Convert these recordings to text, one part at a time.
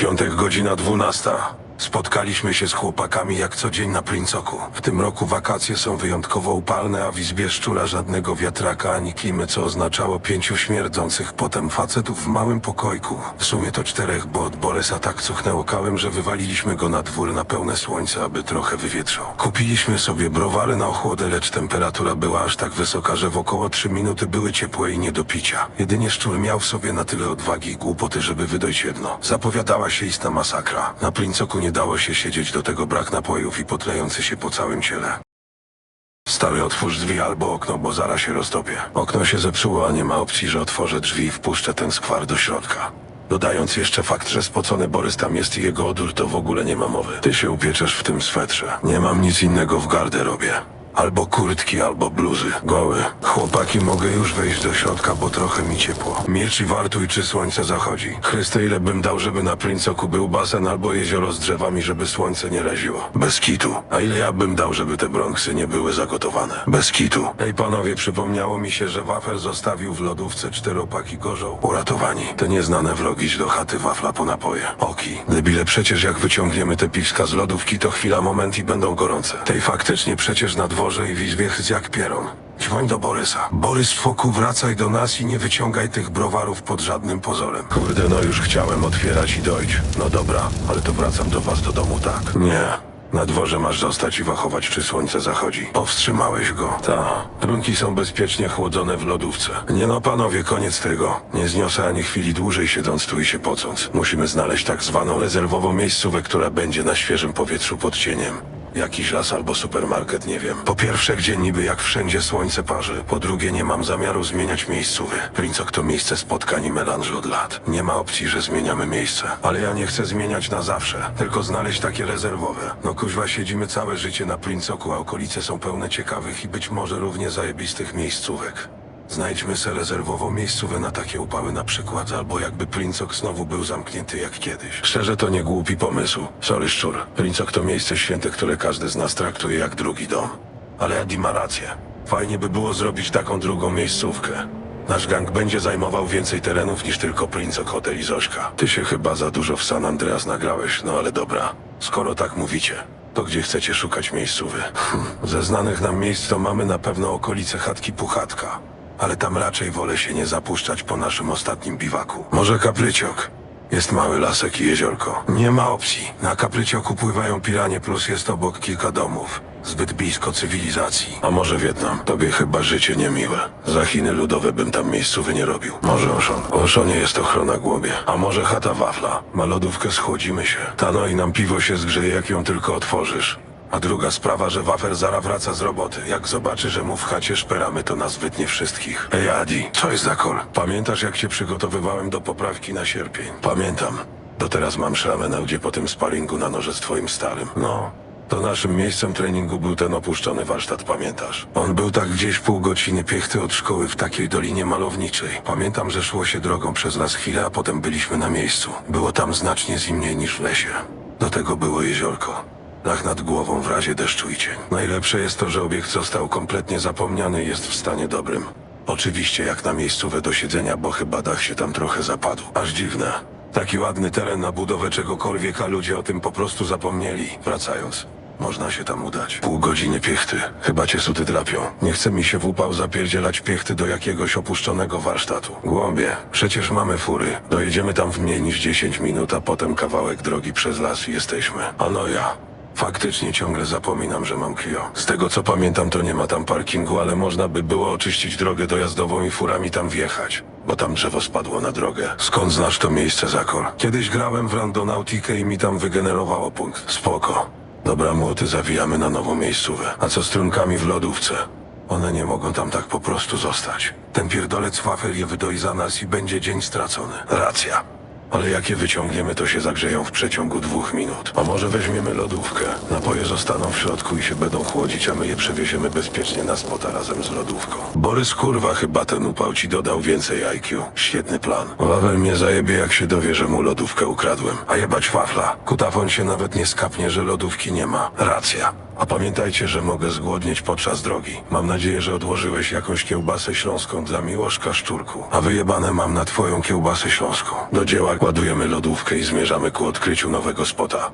Piątek godzina 12. Spotkaliśmy się z chłopakami jak co dzień na Princoku. W tym roku wakacje są wyjątkowo upalne, a w izbie szczura żadnego wiatraka ani klimy, co oznaczało pięciu śmierdzących potem facetów w małym pokojku. W sumie to czterech, bo od Boresa tak cuchnęło kałem, że wywaliliśmy go na dwór na pełne słońce, aby trochę wywietrzał. Kupiliśmy sobie browary na ochłodę, lecz temperatura była aż tak wysoka, że w około 3 minuty były ciepłe i nie do picia. Jedynie szczur miał w sobie na tyle odwagi i głupoty, żeby wydojść jedno. Zapowiadała się istna masakra. Na Princoku nie dało się siedzieć, do tego brak napojów i potlejący się po całym ciele. Stary, otwórz drzwi albo okno, bo zaraz się roztopię. Okno się zepsuło, a nie ma opcji, że otworzę drzwi i wpuszczę ten skwar do środka. Dodając jeszcze fakt, że spocony Borys tam jest i jego odór, to w ogóle nie ma mowy. Ty się upieczesz w tym swetrze. Nie mam nic innego w garderobie. Albo kurtki, albo bluzy. Goły. Chłopaki, mogę już wejść do środka, bo trochę mi ciepło. Miecz i wartuj, czy słońce zachodzi. Chryste, ile bym dał, żeby na Princoku był basen albo jezioro z drzewami, żeby słońce nie raziło. Bez kitu. A ile ja bym dał, żeby te bronksy nie były zagotowane. Bez kitu. Ej, panowie, przypomniało mi się, że wafel zostawił w lodówce czteropaki gorzą. Uratowani. Te nieznane vlogi do chaty wafla po napoje. Oki. Debile, przecież jak wyciągniemy te piwska z lodówki, to chwila, moment i będą gorące. Tej faktycznie przecież na dworze i w izbie jak pieron. Dzwoń do Borysa. Borys, foku, wracaj do nas i nie wyciągaj tych browarów pod żadnym pozorem. Kurde, no już chciałem otwierać i dojść. No dobra, ale to wracam do was do domu, tak? Nie. Na dworze masz zostać i wachować, czy słońce zachodzi. Powstrzymałeś go. Ta. Trunki są bezpiecznie chłodzone w lodówce. Nie no, panowie, koniec tego. Nie zniosę ani chwili dłużej siedząc tu i się pocąc. Musimy znaleźć tak zwaną rezerwową miejscówę, która będzie na świeżym powietrzu pod cieniem. Jakiś las albo supermarket, nie wiem. Po pierwsze, gdzie niby jak wszędzie słońce parzy. Po drugie, nie mam zamiaru zmieniać miejscówy. Princok to miejsce spotkań i melanży od lat. Nie ma opcji, że zmieniamy miejsce. Ale ja nie chcę zmieniać na zawsze. Tylko znaleźć takie rezerwowe. No kuźwa, siedzimy całe życie na Princoku, a okolice są pełne ciekawych i być może równie zajebistych miejscówek. Znajdźmy se rezerwową miejscówę na takie upały na przykład, albo jakby Princok znowu był zamknięty jak kiedyś. Szczerze to nie głupi pomysł. Sorry szczur. Princok to miejsce święte, które każdy z nas traktuje jak drugi dom. Ale Eddie ma rację. Fajnie by było zrobić taką drugą miejscówkę. Nasz gang będzie zajmował więcej terenów niż tylko Princok Hotel i Zośka. Ty się chyba za dużo w San Andreas nagrałeś, no ale dobra. Skoro tak mówicie, to gdzie chcecie szukać miejscówy? Ze znanych nam miejsc to mamy na pewno okolice chatki Puchatka. Ale tam raczej wolę się nie zapuszczać po naszym ostatnim biwaku. Może Kapryciok? Jest mały lasek i jeziorko. Nie ma opcji. Na Kaprycioku pływają piranie plus jest obok kilka domów. Zbyt blisko cywilizacji. A może Wietnam? Tobie chyba życie niemiłe. Za Chiny ludowe bym tam miejscowy nie robił. Może Oszon. W Oszonie jest ochrona głobie. A może chata wafla. Ma lodówkę, schłodzimy się. Tano i nam piwo się zgrzeje, jak ją tylko otworzysz. A druga sprawa, że wafer zara wraca z roboty. Jak zobaczy, że mu w chacie szperamy, to nas wytnie wszystkich. Ej, Adi, co jest za kol? Pamiętasz, jak się przygotowywałem do poprawki na sierpień? Pamiętam. Do teraz mam szramę na gdzie po tym sparingu na noże z twoim starym. No, to naszym miejscem treningu był ten opuszczony warsztat, pamiętasz? On był tak gdzieś pół godziny piechty od szkoły w takiej dolinie malowniczej. Pamiętam, że szło się drogą przez las chwilę, a potem byliśmy na miejscu. Było tam znacznie zimniej niż w lesie. Do tego było jeziorko. Dach nad głową w razie deszczu i cień. Najlepsze jest to, że obiekt został kompletnie zapomniany i jest w stanie dobrym. Oczywiście jak na miejscówę do siedzenia, bo chyba dach się tam trochę zapadł. Aż dziwne. Taki ładny teren na budowę czegokolwiek, a ludzie o tym po prostu zapomnieli. Wracając. Można się tam udać. Pół godziny piechty. Chyba cię suty drapią. Nie chce mi się w upał zapierdzielać piechty do jakiegoś opuszczonego warsztatu. Głąbie, przecież mamy fury. Dojedziemy tam w mniej niż 10 minut, a potem kawałek drogi przez las i jesteśmy. A no ja. Faktycznie ciągle zapominam, że mam Clio. Z tego co pamiętam, to nie ma tam parkingu, ale można by było oczyścić drogę dojazdową i furami tam wjechać. Bo tam drzewo spadło na drogę. Skąd znasz to miejsce, Zakor? Kiedyś grałem w Randonautikę i mi tam wygenerowało punkt. Spoko. Dobra, młoty, zawijamy na nową miejscówę. A co z trunkami w lodówce? One nie mogą tam tak po prostu zostać. Ten pierdolec wafel je wydoi za nas i będzie dzień stracony. Racja. Ale jak je wyciągniemy, to się zagrzeją w przeciągu dwóch minut. A może weźmiemy lodówkę? Napoje zostaną w środku i się będą chłodzić, a my je przewieziemy bezpiecznie na spota razem z lodówką. Borys kurwa chyba ten upał ci dodał więcej IQ. Świetny plan. Wawel mnie zajebie, jak się dowie, że mu lodówkę ukradłem. A jebać wafla. Kutafon się nawet nie skapnie, że lodówki nie ma. Racja. A pamiętajcie, że mogę zgłodnieć podczas drogi. Mam nadzieję, że odłożyłeś jakąś kiełbasę śląską dla Miłoszka Szczurku. A wyjebane mam na twoją kiełbasę śląską. Do dzieła Ładujemy lodówkę i zmierzamy ku odkryciu nowego spota.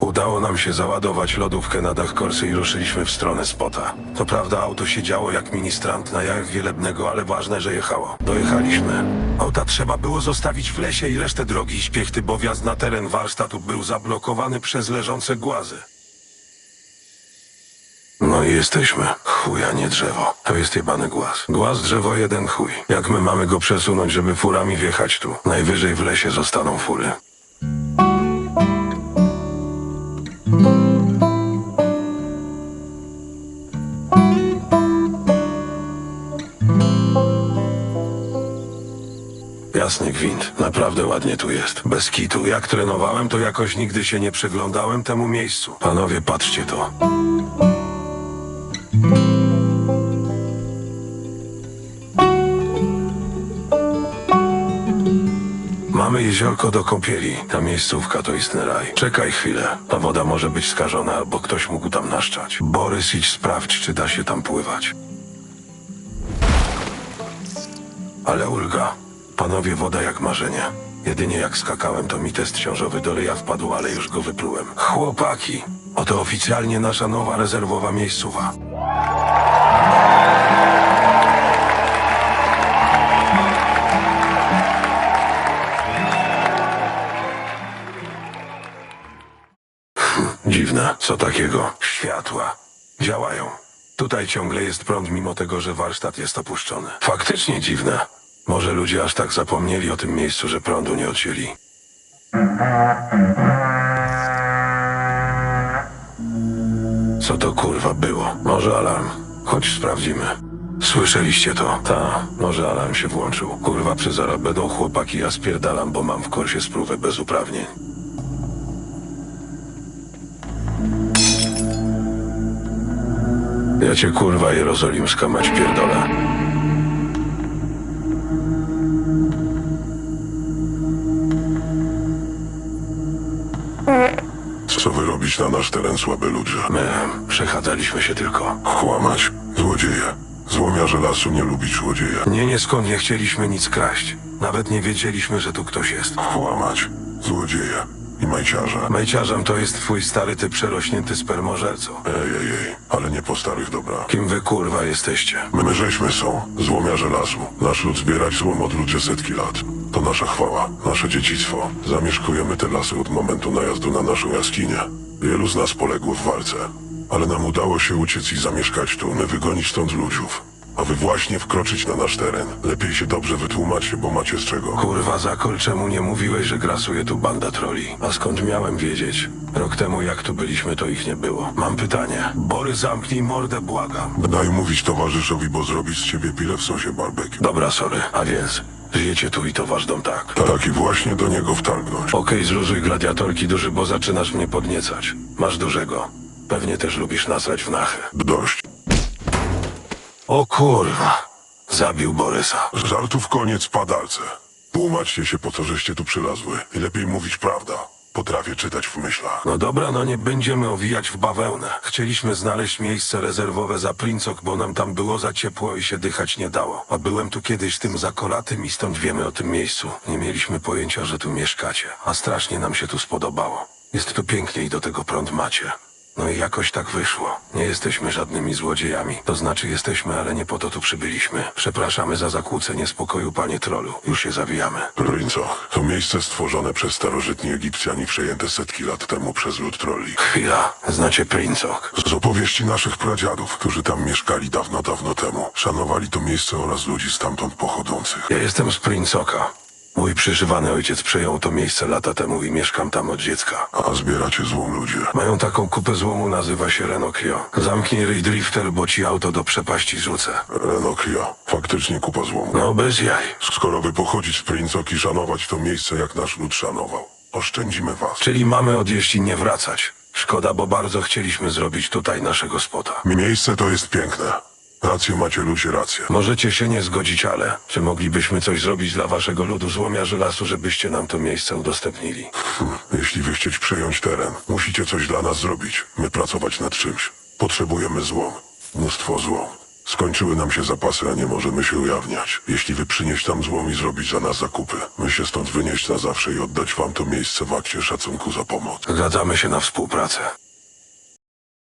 Udało nam się załadować lodówkę na dach korsy i ruszyliśmy w stronę spota. To prawda, auto siedziało jak ministrant na jajach wielebnego, ale ważne, że jechało. Dojechaliśmy. Auta trzeba było zostawić w lesie i resztę drogi i śpiechty, bo wjazd na teren warsztatu był zablokowany przez leżące głazy. No i jesteśmy. Chuja, nie drzewo. To jest jebany głaz. Głaz, drzewo, jeden chuj. Jak my mamy go przesunąć, żeby furami wjechać tu? Najwyżej w lesie zostaną fury. Jasny gwint, naprawdę ładnie tu jest. Bez kitu, jak trenowałem, to jakoś nigdy się nie przyglądałem temu miejscu. Panowie, patrzcie to. Jeziorko do kąpieli. Ta miejscówka to istny raj. Czekaj chwilę. Ta woda może być skażona, albo ktoś mógł tam naszczać. Borys, idź sprawdź, czy da się tam pływać. Ale ulga. Panowie, woda jak marzenie. Jedynie jak skakałem, to mi test ciążowy do ryja wpadł, ale już go wyplułem. Chłopaki, oto oficjalnie nasza nowa rezerwowa miejscowa. Co takiego? Światła. Działają. Tutaj ciągle jest prąd, mimo tego, że warsztat jest opuszczony. Faktycznie dziwne. Może ludzie aż tak zapomnieli o tym miejscu, że prądu nie odcięli. Co to kurwa było? Może alarm. Chodź sprawdzimy. Słyszeliście to? Ta, może alarm się włączył. Kurwa, przy będą chłopaki, ja spierdalam, bo mam w korsie sprówę bez uprawnień. Ja cię kurwa jerozolimska mać pierdolę. Co wy robić na nasz teren, słabe ludzie? My przechadzaliśmy się tylko. Kłamać, złodzieje. Złomiarze lasu nie lubić złodzieja. Nie, nie skąd nie chcieliśmy nic kraść. Nawet nie wiedzieliśmy, że tu ktoś jest. Kłamać, złodzieje. I majciarze. Mejciarzem to jest twój stary ty przerośnięty spermożerco. Ej, ej, ej, ale nie po starych dobra. Kim wy kurwa jesteście? My, my żeśmy są, złomiarze lasu. Nasz lud zbierać złom od ludzie setki lat. To nasza chwała, nasze dziedzictwo. Zamieszkujemy te lasy od momentu najazdu na naszą jaskinię. Wielu z nas poległo w walce. Ale nam udało się uciec i zamieszkać tu, my wygonić stąd ludziów. A wy właśnie wkroczyć na nasz teren. Lepiej się dobrze wytłumaczcie, bo macie z czego. Kurwa zakol, czemu nie mówiłeś, że grasuje tu banda troli? A skąd miałem wiedzieć? Rok temu jak tu byliśmy, to ich nie było. Mam pytanie. Bory, zamknij mordę, błagam. Daj mówić towarzyszowi, bo zrobić z ciebie pile w sosie barbecue. Dobra, sorry. A więc, żyjecie tu i to wasz dom, tak? Tak i właśnie do niego wtargnąć. Okej, zluzuj gladiatorki duży, bo zaczynasz mnie podniecać. Masz dużego. Pewnie też lubisz nasrać w nachę. Dość. O kurwa. Zabił Borysa. Żartów koniec, padalce. Tłumaczcie się, po co żeście tu przylazły. I lepiej mówić prawda. Potrafię czytać w myślach. No dobra, no nie będziemy owijać w bawełnę. Chcieliśmy znaleźć miejsce rezerwowe za Princok, bo nam tam było za ciepło i się dychać nie dało. A byłem tu kiedyś tym zakolatym i stąd wiemy o tym miejscu. Nie mieliśmy pojęcia, że tu mieszkacie. A strasznie nam się tu spodobało. Jest tu pięknie i do tego prąd macie. No i jakoś tak wyszło. Nie jesteśmy żadnymi złodziejami. To znaczy jesteśmy, ale nie po to tu przybyliśmy. Przepraszamy za zakłócenie spokoju, panie trolu. Już się zawijamy. Princo, to miejsce stworzone przez starożytni Egipcjanie przejęte setki lat temu przez lud trolli. Chwila. Znacie Princok. Z opowieści naszych pradziadów, którzy tam mieszkali dawno, dawno temu, szanowali to miejsce oraz ludzi stamtąd pochodzących. Ja jestem z Princoka. Mój przyżywany ojciec przejął to miejsce lata temu i mieszkam tam od dziecka. A zbieracie złom ludzie. Mają taką kupę złomu, nazywa się Renokio. Zamknij ryj drifter, bo ci auto do przepaści rzucę. Renokio, faktycznie kupa złomu. No bez jaj. Skoro wy pochodzić z Princok i szanować to miejsce, jak nasz lud szanował, oszczędzimy was. Czyli mamy odjeść i nie wracać. Szkoda, bo bardzo chcieliśmy zrobić tutaj naszego spota. Miejsce to jest piękne. Rację macie ludzie, rację. Możecie się nie zgodzić, ale czy moglibyśmy coś zrobić dla waszego ludu złomiarzy lasu, żebyście nam to miejsce udostępnili? Hmm, Jeśli wy chcieć przejąć teren, musicie coś dla nas zrobić. My pracować nad czymś. Potrzebujemy złom. Mnóstwo złom. Skończyły nam się zapasy, a nie możemy się ujawniać. Jeśli wy przynieść tam złom i zrobić za nas zakupy, my się stąd wynieść na zawsze i oddać wam to miejsce w akcie szacunku za pomoc. Zgadzamy się na współpracę.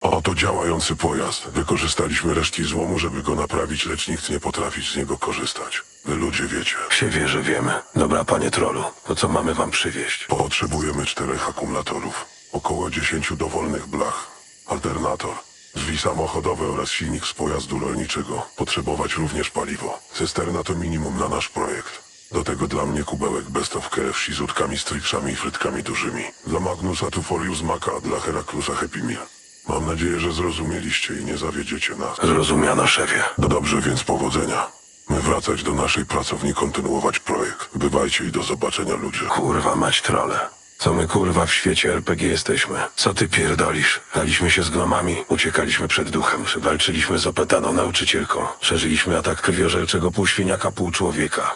Oto działający pojazd. Wykorzystaliśmy resztki złomu, żeby go naprawić, lecz nikt nie potrafi z niego korzystać. Wy ludzie wiecie. Się wie, że wiemy. Dobra, panie trolu, to co mamy wam przywieźć? Potrzebujemy czterech akumulatorów, około dziesięciu dowolnych blach, alternator, drzwi samochodowe oraz silnik z pojazdu rolniczego. Potrzebować również paliwo. Cysterna to minimum na nasz projekt. Do tego dla mnie kubełek best of KFC z utkami, striksami i frytkami dużymi. Dla Magnusa tu folius maka, a dla Heraklusa Happy Meal. Mam nadzieję, że zrozumieliście i nie zawiedziecie nas. Zrozumiano, szefie. No dobrze, więc powodzenia. My wracać do naszej pracowni, kontynuować projekt. Bywajcie i do zobaczenia ludzie. Kurwa mać trole. Co my kurwa w świecie RPG jesteśmy? Co ty pierdolisz? Daliśmy się z gnomami, uciekaliśmy przed duchem, walczyliśmy z opętaną nauczycielką, przeżyliśmy atak krwiożerczego półświeniaka, pół człowieka.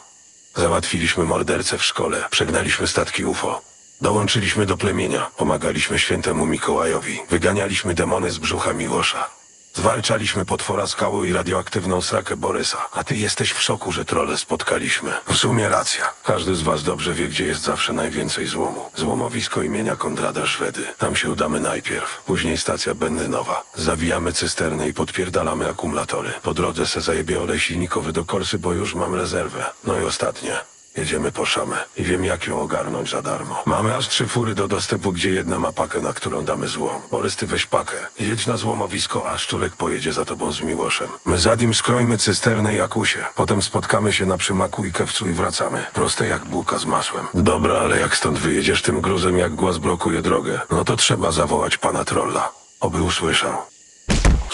Załatwiliśmy mordercę w szkole, przegnaliśmy statki UFO. Dołączyliśmy do plemienia, pomagaliśmy świętemu Mikołajowi, wyganialiśmy demony z brzucha Miłosza. Zwalczaliśmy potwora skały i radioaktywną srakę Borysa, a ty jesteś w szoku, że trole spotkaliśmy. W sumie racja. Każdy z was dobrze wie, gdzie jest zawsze najwięcej złomu. Złomowisko imienia Kondrada Szwedy. Tam się udamy najpierw. Później stacja Bendynowa. Zawijamy cysterny i podpierdalamy akumulatory. Po drodze se zajebie olej silnikowy do Korsy, bo już mam rezerwę. No i ostatnie. Jedziemy po szamę i wiem jak ją ogarnąć za darmo. Mamy aż trzy fury do dostępu, gdzie jedna ma pakę, na którą damy złom. Borys, weź pakę. Jedź na złomowisko, a Szczurek pojedzie za tobą z Miłoszem. My zadim skrojmy cysternę i akusie. Potem spotkamy się na przymaku i kewcu i wracamy. Proste jak bułka z masłem. Dobra, ale jak stąd wyjedziesz tym gruzem, jak głaz blokuje drogę, no to trzeba zawołać pana trolla. Oby usłyszał.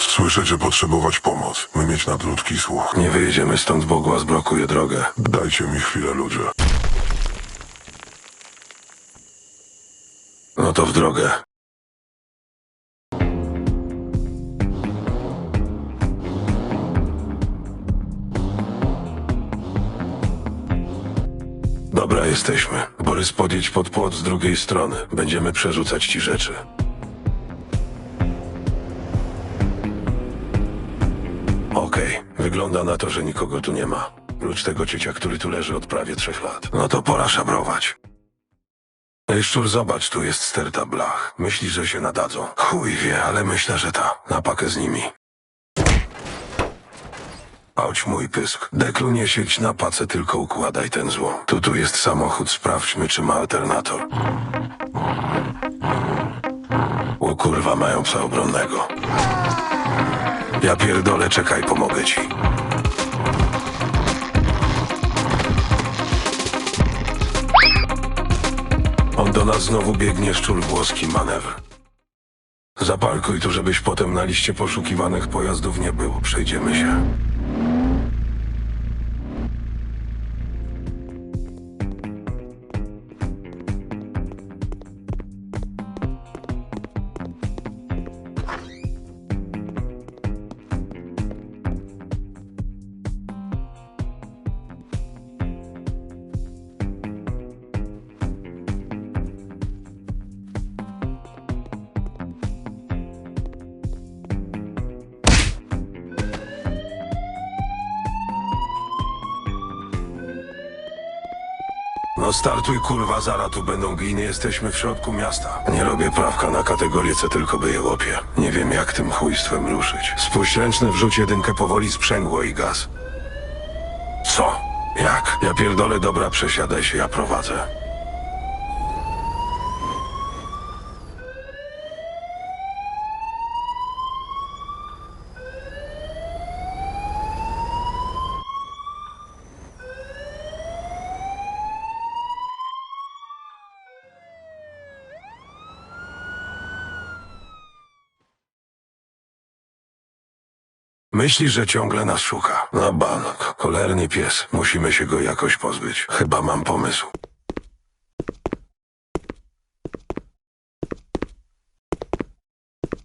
Słyszę, że potrzebować pomoc. My mieć nadludzki słuch. Nie wyjedziemy stąd, bo głaz blokuje drogę. Dajcie mi chwilę, ludzie. No to w drogę. Dobra, jesteśmy. Borys, podjedź pod płot z drugiej strony. Będziemy przerzucać ci rzeczy. Wygląda na to, że nikogo tu nie ma. Prócz tego ciecia, który tu leży od prawie trzech lat. No to pora szabrować. Ej, szczur, zobacz, tu jest sterta blach. Myślisz, że się nadadzą? Chuj wie, ale myślę, że ta. Na pakę z nimi. Chodź, mój pysk. Deklu nie siedź na pace, tylko układaj ten złom. Tu, tu jest samochód, sprawdźmy, czy ma alternator. O kurwa, mają psa obronnego. Ja pierdolę, czekaj, pomogę ci. On do nas znowu biegnie szczur włoski manewr. Zaparkuj tu, żebyś potem na liście poszukiwanych pojazdów nie było. Przejdziemy się. Startuj kurwa, zara tu będą gliny, jesteśmy w środku miasta. Nie robię prawka na kategorię C, tylko by je łopie. Nie wiem jak tym chujstwem ruszyć. Spuść ręczne, wrzuć jedynkę powoli, sprzęgło i gaz. Co? Jak? Ja pierdolę, dobra, przesiadaj się, ja prowadzę. Myśli, że ciągle nas szuka. Na bank. Cholerny pies. Musimy się go jakoś pozbyć. Chyba mam pomysł.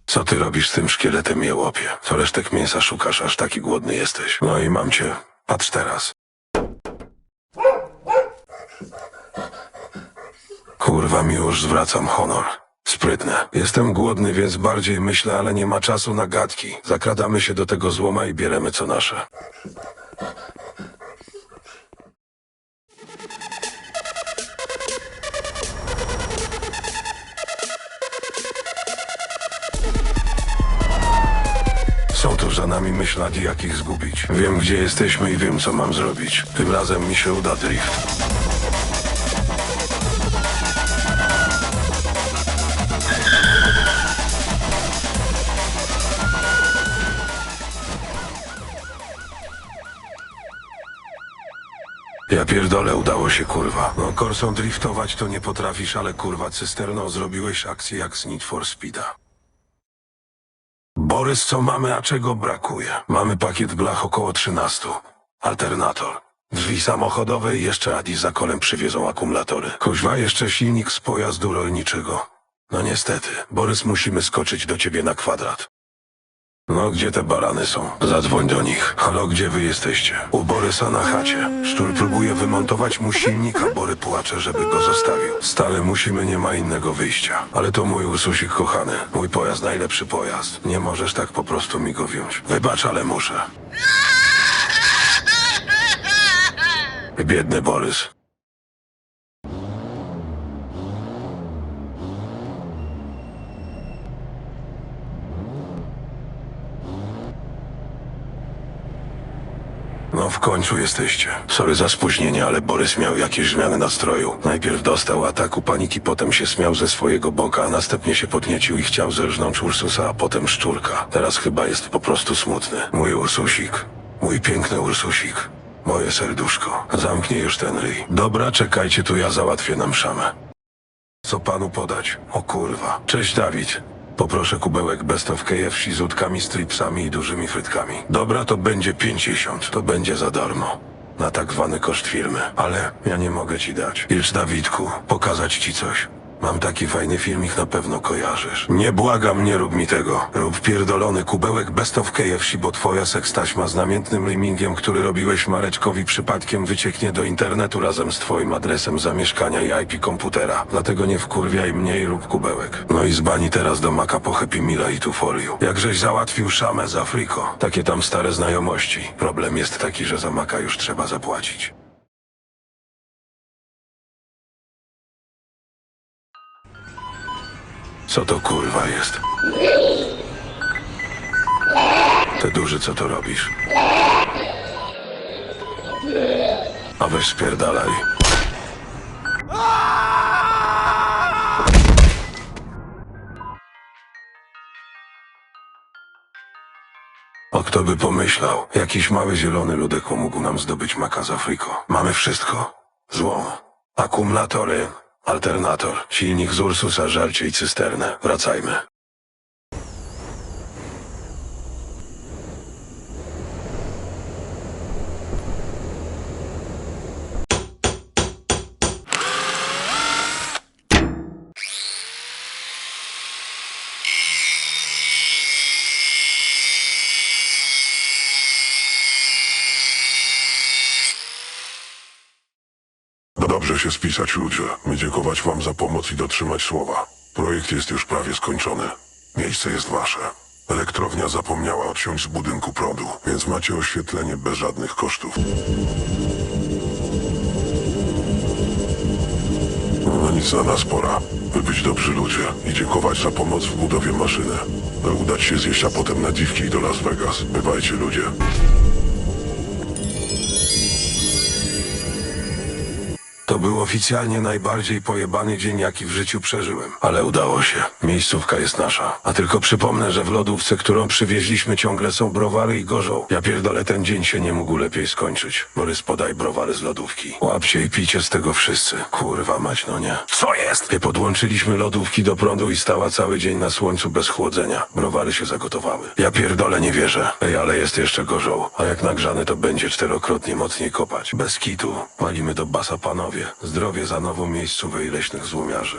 Co ty robisz z tym szkieletem jełopie? Co resztek mięsa szukasz, aż taki głodny jesteś? No i mam cię. Patrz teraz. Kurwa mi już zwracam honor. Sprytne. Jestem głodny, więc bardziej myślę, ale nie ma czasu na gadki. Zakradamy się do tego złoma i bieremy co nasze. Są tu za nami myślaki, jak ich zgubić. Wiem, gdzie jesteśmy i wiem, co mam zrobić. Tym razem mi się uda drift. Pierdolę, udało się, kurwa. No, korsą driftować to nie potrafisz, ale kurwa, cysterną zrobiłeś akcję jak z Need for Speeda. Borys, co mamy, a czego brakuje? Mamy pakiet blach około 13. Alternator. Drzwi samochodowe i jeszcze Adi za kolem przywiezą akumulatory. Kuźwa, jeszcze silnik z pojazdu rolniczego. No niestety, Borys, musimy skoczyć do ciebie na kwadrat. No, gdzie te barany są? Zadzwoń do nich. Halo, gdzie wy jesteście? U Borysa na chacie. Szczur próbuje wymontować mu silnik, a Bory płacze, żeby go zostawił. Stale musimy, nie ma innego wyjścia. Ale to mój ususik kochany. Mój pojazd, najlepszy pojazd. Nie możesz tak po prostu mi go wziąć. Wybacz, ale muszę. Biedny Borys. Końcu jesteście. Sorry za spóźnienie, ale Borys miał jakieś zmiany nastroju. Najpierw dostał ataku paniki, potem się śmiał ze swojego boka, a następnie się podniecił i chciał zerżnąć Ursusa, a potem szczurka. Teraz chyba jest po prostu smutny. Mój Ursusik. Mój piękny Ursusik. Moje serduszko. Zamknij już ten ryj. Dobra, czekajcie tu, ja załatwię nam szamę. Co panu podać? O kurwa. Cześć Dawid. Poproszę kubełek best of KFC z udkami, stripsami i dużymi frytkami. Dobra, to będzie 50. To będzie za darmo. Na tak zwany koszt firmy. Ale ja nie mogę ci dać. Ilcz Dawidku, pokazać ci coś. Mam taki fajny filmik, na pewno kojarzysz. Nie błagam, nie rób mi tego. Rób pierdolony kubełek best of KFC, bo twoja sekstaśma z namiętnym limingiem, który robiłeś Mareczkowi przypadkiem wycieknie do internetu razem z twoim adresem zamieszkania i IP komputera. Dlatego nie wkurwiaj mnie i rób kubełek. No i zbani teraz do Maka po Happy i tu foliu. Jakżeś załatwił szamę z Afriko. Takie tam stare znajomości. Problem jest taki, że za Maka już trzeba zapłacić. Co to kurwa jest? Ty duży, co to robisz? A weź spierdalaj. O kto by pomyślał, jakiś mały zielony ludek pomógł nam zdobyć maka z Afriko. Mamy wszystko. Złom, akumulatory, alternator, silnik z Ursusa, żarcie i cysternę. Wracajmy. No dobrze się spisać ludzie. My dziękować wam za pomoc i dotrzymać słowa. Projekt jest już prawie skończony. Miejsce jest wasze. Elektrownia zapomniała odciąć z budynku prądu, więc macie oświetlenie bez żadnych kosztów. No nic na nas pora. By być dobrzy ludzie i dziękować za pomoc w budowie maszyny. By udać się zjeść, a potem na dziwki do Las Vegas. Bywajcie ludzie. To był oficjalnie najbardziej pojebany dzień, jaki w życiu przeżyłem. Ale udało się. Miejscówka jest nasza. A tylko przypomnę, że w lodówce, którą przywieźliśmy, ciągle są browary i gorzą. Ja pierdolę, ten dzień się nie mógł lepiej skończyć. Borys, podaj browary z lodówki. Łapcie i picie z tego wszyscy. Kurwa mać, no nie. Co jest? Nie podłączyliśmy lodówki do prądu i stała cały dzień na słońcu bez chłodzenia. Browary się zagotowały. Ja pierdolę, nie wierzę. Ej, ale jest jeszcze gorzą. A jak nagrzane, to będzie czterokrotnie mocniej kopać. Bez kitu. Walimy do basa, panowie. Zdrowie za nową miejscówę i leśnych złomiarzy.